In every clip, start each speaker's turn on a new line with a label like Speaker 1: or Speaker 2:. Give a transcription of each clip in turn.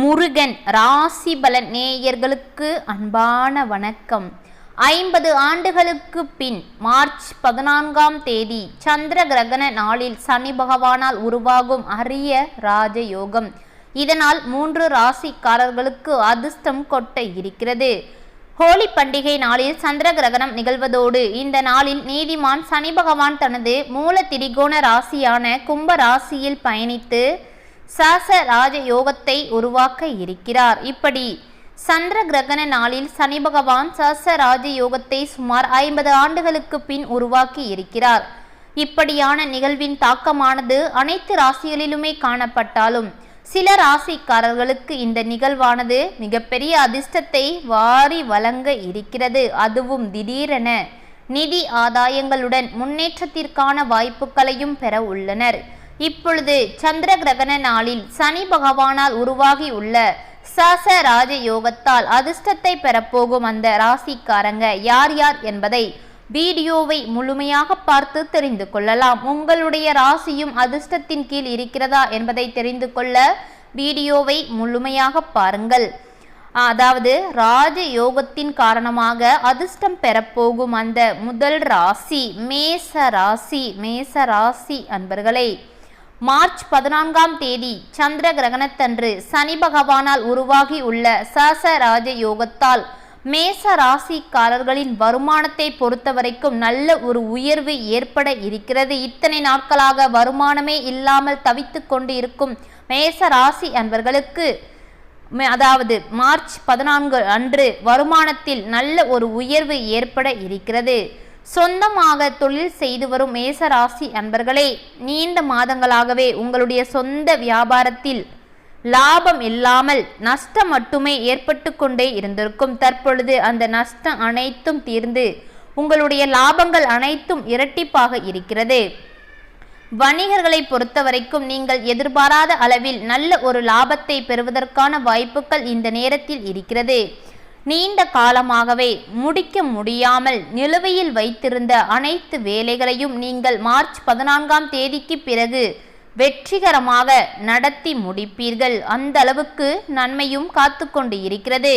Speaker 1: முருகன் ராசி பலன் நேயர்களுக்கு அன்பான வணக்கம். ஐம்பது ஆண்டுகளுக்கு பின் மார்ச் பதினான்காம் தேதி சந்திர கிரகண நாளில் சனி பகவானால் உருவாகும் அரிய ராஜயோகம். இதனால் மூன்று ராசிக்காரர்களுக்கு அதிர்ஷ்டம் கொட்ட இருக்கிறது. ஹோலி பண்டிகை நாளில் சந்திர கிரகணம் நிகழ்வதோடு இந்த நாளில் நீதிமான் சனி பகவான் தனது மூல திரிகோண ராசியான கும்ப ராசியில் பயணித்து சச ராஜ யோகத்தை உருவாக்க இருக்கிறார். இப்படி சந்திர கிரகண நாளில் சனி பகவான் சாச ராஜ யோகத்தை சுமார் ஐம்பது ஆண்டுகளுக்கு பின் உருவாக்கி இருக்கிறார். இப்படியான நிகழ்வின் தாக்கமானது அனைத்து ராசிகளிலுமே காணப்பட்டாலும் சில ராசிக்காரர்களுக்கு இந்த நிகழ்வானது மிகப்பெரிய அதிர்ஷ்டத்தை வாரி வழங்க இருக்கிறது. அதுவும் திடீரென நிதி ஆதாயங்களுடன் முன்னேற்றத்திற்கான வாய்ப்புகளையும் பெற உள்ளனர். இப்பொழுது சந்திர கிரகண நாளில் சனி பகவானால் உருவாகி உள்ள சச ராஜ யோகத்தால் அதிர்ஷ்டத்தை பெறப்போகும் அந்த ராசிக்காரங்க யார் யார் என்பதை வீடியோவை முழுமையாக பார்த்து தெரிந்து கொள்ளலாம். உங்களுடைய ராசியும் அதிர்ஷ்டத்தின் கீழ் இருக்கிறதா என்பதை தெரிந்து கொள்ள வீடியோவை முழுமையாக பாருங்கள். அதாவது ராஜ யோகத்தின் காரணமாக அதிர்ஷ்டம் பெறப்போகும் அந்த முதல் ராசி மேச ராசி மேச ராசி அன்பர்களே. மார்ச் பதினான்காம் தேதி சந்திர கிரகணத்தன்று சனி பகவானால் உருவாகி உள்ள சச ராஜ யோகத்தால் மேச ராசிக்காரர்களின் வருமானத்தை பொறுத்தவரைக்கும் நல்ல ஒரு உயர்வு ஏற்பட இருக்கிறது. இத்தனை நாட்களாக வருமானமே இல்லாமல் தவித்து கொண்டு இருக்கும் மேச ராசி அன்பர்களுக்கு அதாவது மார்ச் பதினான்கு அன்று வருமானத்தில் நல்ல ஒரு உயர்வு ஏற்பட இருக்கிறது. சொந்தமாக தொழில் செய்து வரும் மேசராசி அன்பர்களே நீண்ட மாதங்களாகவே உங்களுடைய சொந்த வியாபாரத்தில் லாபம் இல்லாமல் நஷ்டம் மட்டுமே ஏற்பட்டு கொண்டே இருந்திருக்கும். தற்பொழுது அந்த நஷ்டம் அனைத்தும் தீர்ந்து உங்களுடைய லாபங்கள் அனைத்தும் இரட்டிப்பாக இருக்கிறது. வணிகர்களை பொறுத்தவரைக்கும் நீங்கள் எதிர்பாராத அளவில் நல்ல ஒரு லாபத்தை பெறுவதற்கான வாய்ப்புகள் இந்த நேரத்தில் இருக்கிறது. நீண்ட காலமாகவே முடிக்க முடியாமல் நிலுவையில் வைத்திருந்த அனைத்து வேலைகளையும் நீங்கள் மார்ச் பதினான்காம் தேதிக்கு பிறகு வெற்றிகரமாக நடத்தி முடிப்பீர்கள். அந்த அளவுக்கு நன்மையும் காத்து கொண்டு இருக்கிறது.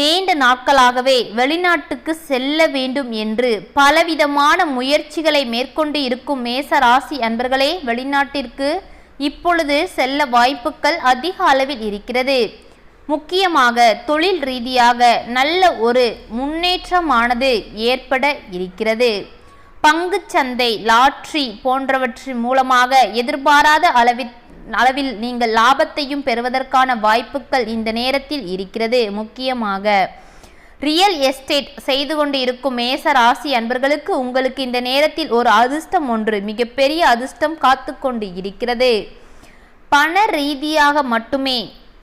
Speaker 1: நீண்ட நாட்களாகவே வெளிநாட்டுக்கு செல்ல வேண்டும் என்று பலவிதமான முயற்சிகளை மேற்கொண்டு இருக்கும் மேச ராசி அன்பர்களே வெளிநாட்டிற்கு இப்பொழுது செல்ல வாய்ப்புகள் அதிக அளவில் இருக்கிறது. முக்கியமாக தொழில் ரீதியாக நல்ல ஒரு முன்னேற்றமானது ஏற்பட இருக்கிறது. பங்குச்சந்தை லாட்ரி போன்றவற்றின் மூலமாக எதிர்பாராத அளவில் அளவில் நீங்கள் லாபத்தையும் பெறுவதற்கான வாய்ப்புகள் இந்த நேரத்தில் இருக்கிறது. முக்கியமாக ரியல் எஸ்டேட் செய்து கொண்டு இருக்கும் மேச ராசி அன்பர்களுக்கு உங்களுக்கு இந்த நேரத்தில் ஒரு அதிர்ஷ்டம் ஒன்று மிகப்பெரிய அதிர்ஷ்டம் காத்து கொண்டு இருக்கிறது. பண ரீதியாக மட்டுமே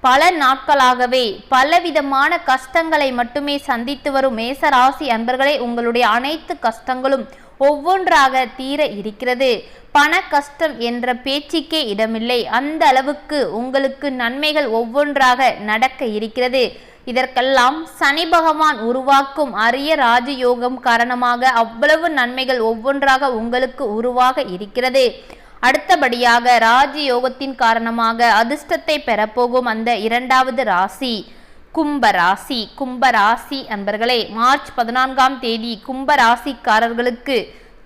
Speaker 1: பல நாட்களாகவே பலவிதமான கஷ்டங்களை மட்டுமே சந்தித்து வரும் மேசராசி அன்பர்களே உங்களுடைய அனைத்து கஷ்டங்களும் ஒவ்வொன்றாக தீர இருக்கிறது. பண கஷ்டம் என்ற பேச்சுக்கே இடமில்லை. அந்த அளவுக்கு உங்களுக்கு நன்மைகள் ஒவ்வொன்றாக நடக்க இருக்கிறது. இதற்கெல்லாம் சனி பகவான் உருவாக்கும் அரிய ராஜயோகம் காரணமாக அவ்வளவு நன்மைகள் ஒவ்வொன்றாக உங்களுக்கு உருவாக இருக்கிறது. அடுத்தபடியாக ராஜயோகத்தின் காரணமாக அதிர்ஷ்டத்தை பெறப்போகும் அந்த இரண்டாவது ராசி கும்பராசி கும்பராசி அன்பர்களே மார்ச் பதினான்காம் தேதி கும்பராசிக்காரர்களுக்கு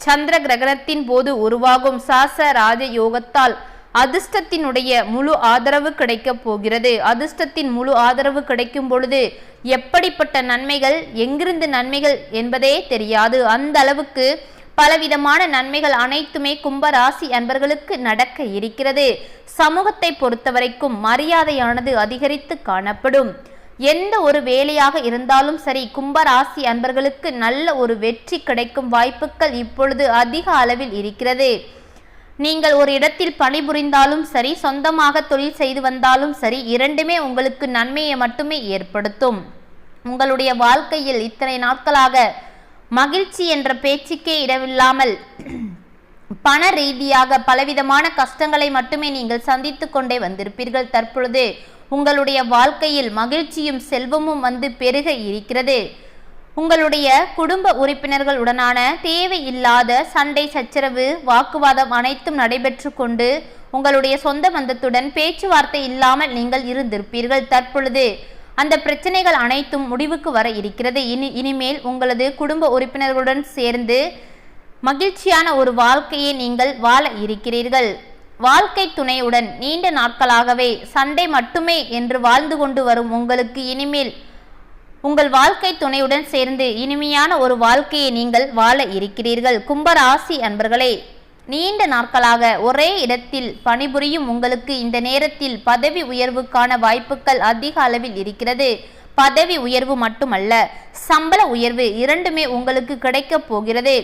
Speaker 1: சந்திர கிரகணத்தின் போது உருவாகும் சாச ராஜ யோகத்தால் அதிர்ஷ்டத்தினுடைய முழு ஆதரவு கிடைக்கப் போகிறது. அதிர்ஷ்டத்தின் முழு ஆதரவு கிடைக்கும் பொழுது எப்படிப்பட்ட நன்மைகள் எங்கிருந்து நன்மைகள் என்பதே தெரியாது. அந்த அளவுக்கு பலவிதமான நன்மைகள் அனைத்துமே கும்பராசி அன்பர்களுக்கு நடக்க இருக்கிறது. சமூகத்தை பொறுத்தவரைக்கும் மரியாதையானது அதிகரித்து காணப்படும். எந்த ஒரு வேலையாக இருந்தாலும் சரி கும்பராசி அன்பர்களுக்கு நல்ல ஒரு வெற்றி கிடைக்கும் வாய்ப்புகள் இப்பொழுது அதிக அளவில் இருக்கிறது. நீங்கள் ஒரு இடத்தில் பணிபுரிந்தாலும் சரி சொந்தமாக தொழில் செய்து வந்தாலும் சரி இரண்டுமே உங்களுக்கு நன்மையை மட்டுமே ஏற்படுத்தும். உங்களுடைய வாழ்க்கையில் இத்தனை நாட்களாக மகிழ்ச்சி என்ற பேச்சுக்கே இடமில்லாமல் பண ரீதியாக பலவிதமான கஷ்டங்களை மட்டுமே நீங்கள் சந்தித்து கொண்டே வந்திருப்பீர்கள். தற்பொழுது உங்களுடைய வாழ்க்கையில் மகிழ்ச்சியும் செல்வமும் வந்து பெருக இருக்கிறது. உங்களுடைய குடும்ப உறுப்பினர்களுடனான தேவையில்லாத சண்டை சச்சரவு வாக்குவாதம் அனைத்தும் நடைபெற்று கொண்டு உங்களுடைய சொந்த பந்தத்துடன் பேச்சுவார்த்தை இல்லாமல் நீங்கள் இருந்திருப்பீர்கள். தற்பொழுது அந்த பிரச்சனைகள் அனைத்தும் முடிவுக்கு வர இருக்கிறது. இனி இனிமேல் உங்களது குடும்ப உறுப்பினர்களுடன் சேர்ந்து மகிழ்ச்சியான ஒரு வாழ்க்கையை நீங்கள் வாழ இருக்கிறீர்கள். வாழ்க்கை துணையுடன் நீண்ட நாட்களாகவே சண்டை மட்டுமே என்று வாழ்ந்து கொண்டு வரும் உங்களுக்கு இனிமேல் உங்கள் வாழ்க்கை துணையுடன் சேர்ந்து இனிமையான ஒரு வாழ்க்கையை நீங்கள் வாழ இருக்கிறீர்கள். கும்பராசி அன்பர்களே நீண்ட நாட்களாக ஒரே இடத்தில் பணிபுரியும் உங்களுக்கு இந்த நேரத்தில் பதவி உயர்வுக்கான வாய்ப்புகள் அதிக அளவில் இருக்கிறது. பதவி உயர்வு மட்டுமல்ல சம்பள உயர்வு இரண்டுமே உங்களுக்கு கிடைக்கப் போகிறது.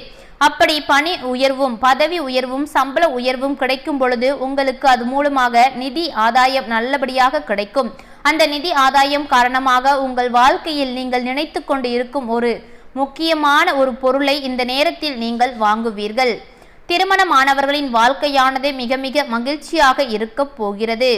Speaker 1: அப்படி பணி உயர்வும் பதவி உயர்வும் சம்பள உயர்வும் கிடைக்கும் பொழுது உங்களுக்கு அது மூலமாக நிதி ஆதாயம் நல்லபடியாக கிடைக்கும். அந்த நிதி ஆதாயம் காரணமாக உங்கள் வாழ்க்கையில் நீங்கள் நினைத்து கொண்டு இருக்கும் ஒரு முக்கியமான ஒரு பொருளை இந்த நேரத்தில் நீங்கள் வாங்குவீர்கள். திருமணமானவர்களின் வாழ்க்கையானது மிக மிக மகிழ்ச்சியாக இருக்கப் போகிறது.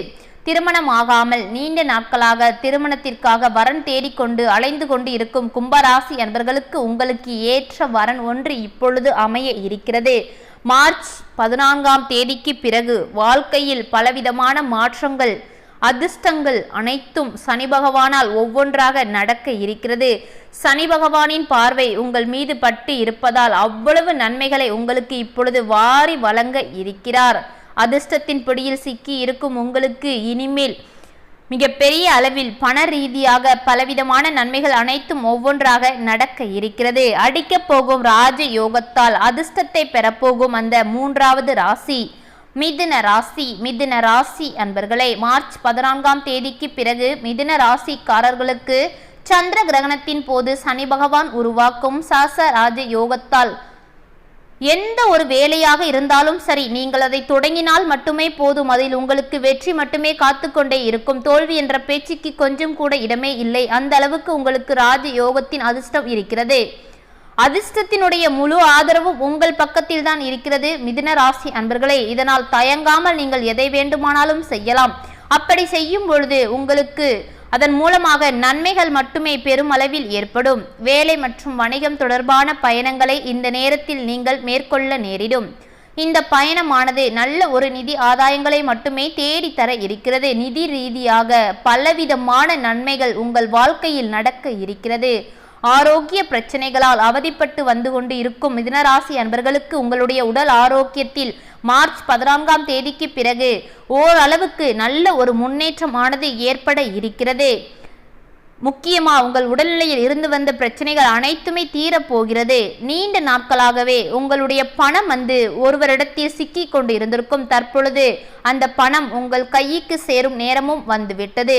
Speaker 1: திருமணமாகாமல் நீண்ட நாட்களாக திருமணத்திற்காக வரன் தேடிக்கொண்டு அலைந்து கொண்டு இருக்கும் கும்பராசி அன்பர்களுக்கு உங்களுக்கு ஏற்ற வரன் ஒன்று இப்பொழுது அமைய இருக்கிறது. மார்ச் பதினான்காம் தேதிக்கு பிறகு வாழ்க்கையில் பலவிதமான மாற்றங்கள் அதிர்ஷ்டங்கள் அனைத்தும் சனி பகவானால் ஒவ்வொன்றாக நடக்க இருக்கிறது. சனி பகவானின் பார்வை உங்கள் மீது பட்டு இருப்பதால் அவ்வளவு நன்மைகளை உங்களுக்கு இப்பொழுது வாரி வழங்க இருக்கிறார். அதிர்ஷ்டத்தின் பிடியில் சிக்கி இருக்கும் உங்களுக்கு இனிமேல் மிகப்பெரிய அளவில் பண ரீதியாக பலவிதமான நன்மைகள் அனைத்தும் ஒவ்வொன்றாக நடக்க இருக்கிறது. அடிக்கப் போகும் ராஜ யோகத்தால் அதிர்ஷ்டத்தை பெறப்போகும் அந்த மூன்றாவது ராசி. மிதுன ராசி மிதுன ராசி அன்பர்களே மார்ச் பதினான்காம் தேதிக்கு பிறகு மிதுன ராசிக்காரர்களுக்கு சந்திர கிரகணத்தின் போது சனி பகவான் உருவாக்கும் சாச ராஜ யோகத்தால். எந்த ஒரு வேலையாக இருந்தாலும் சரி நீங்கள் அதை தொடங்கினால் மட்டுமே போதும். அதில் உங்களுக்கு வெற்றி மட்டுமே காத்து கொண்டே இருக்கும். தோல்வி என்ற பேச்சுக்கு கொஞ்சம் கூட இடமே இல்லை. அந்த அளவுக்கு உங்களுக்கு ராஜ யோகத்தின் அதிர்ஷ்டம் இருக்கிறது. அதிர்ஷ்டத்தினுடைய முழு ஆதரவும் உங்கள் பக்கத்தில் தான் இருக்கிறது மிதுன ராசி அன்பர்களே. இதனால் தயங்காமல் நீங்கள் எதை வேண்டுமானாலும் செய்யலாம். அப்படி செய்யும் பொழுது உங்களுக்கு அதன் மூலமாக நன்மைகள் மட்டுமே பெருமளவில் ஏற்படும். வேலை மற்றும் வணிகம் தொடர்பான பயணங்களை இந்த நேரத்தில் நீங்கள் மேற்கொள்ள நேரிடும். இந்த பயணமானது நல்ல ஒரு நிதி ஆதாயங்களை மட்டுமே தேடித்தர இருக்கிறது. நிதி ரீதியாக பலவிதமான நன்மைகள் உங்கள் வாழ்க்கையில் நடக்க இருக்கிறது. ஆரோக்கிய பிரச்சனைகளால் அவதிப்பட்டு வந்து கொண்டு இருக்கும் மிதனராசி அன்பர்களுக்கு உங்களுடைய உடல் ஆரோக்கியத்தில் மார்ச் பதினான்காம் தேதிக்கு பிறகு ஓரளவுக்கு நல்ல ஒரு முன்னேற்றமானது ஏற்பட இருக்கிறது. முக்கியமாக உங்கள் உடல்நிலையில் இருந்து வந்த பிரச்சனைகள் அனைத்துமே தீரப்போகிறது நீண்ட நாட்களாகவே உங்களுடைய பணம் வந்து ஒருவரிடத்தில் சிக்கி கொண்டு இருந்திருக்கும். தற்பொழுது அந்த பணம் உங்கள் கைக்கு சேரும் நேரமும் வந்துவிட்டது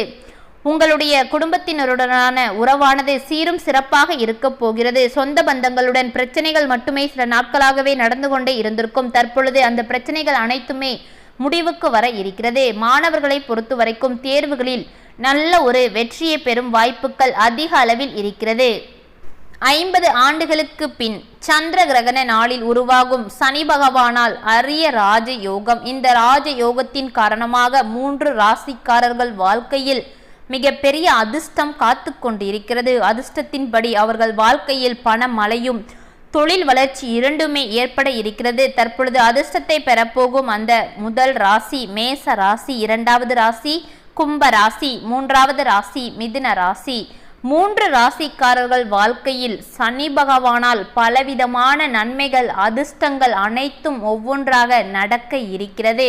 Speaker 1: உங்களுடைய குடும்பத்தினருடனான உறவானது சீரும் சிறப்பாக இருக்க போகிறது. சொந்த பந்தங்களுடன் பிரச்சனைகள் மட்டுமே சில நாட்களாகவே நடந்து கொண்டே இருந்திருக்கும். தற்பொழுது அந்த பிரச்சனைகள் அனைத்துமே முடிவுக்கு வர இருக்கிறது. மாணவர்களை பொறுத்து வரைக்கும் தேர்வுகளில் நல்ல ஒரு வெற்றியை பெறும் வாய்ப்புகள் அதிக அளவில் இருக்கிறது. ஐம்பது ஆண்டுகளுக்கு பின் சந்திர கிரகண நாளில் உருவாகும் சனி பகவானால் அரிய ராஜ யோகம் இந்த ராஜ யோகத்தின் காரணமாக மூன்று ராசிக்காரர்கள் வாழ்க்கையில் மிகப்பெரிய அதிர்ஷ்டம் காத்து கொண்டிருக்கிறது. அதிர்ஷ்டத்தின்படி அவர்கள் வாழ்க்கையில் பணம் மழையும் தொழில் வளர்ச்சி இரண்டுமே ஏற்பட இருக்கிறது. தற்பொழுது அதிர்ஷ்டத்தை பெறப்போகும் அந்த முதல் ராசி மேச ராசி இரண்டாவது ராசி கும்ப ராசி மூன்றாவது ராசி மிதுன ராசி. மூன்று ராசிக்காரர்கள் வாழ்க்கையில் சனி பகவானால் பலவிதமான நன்மைகள் அதிர்ஷ்டங்கள் அனைத்தும் ஒவ்வொன்றாக நடக்க இருக்கிறது.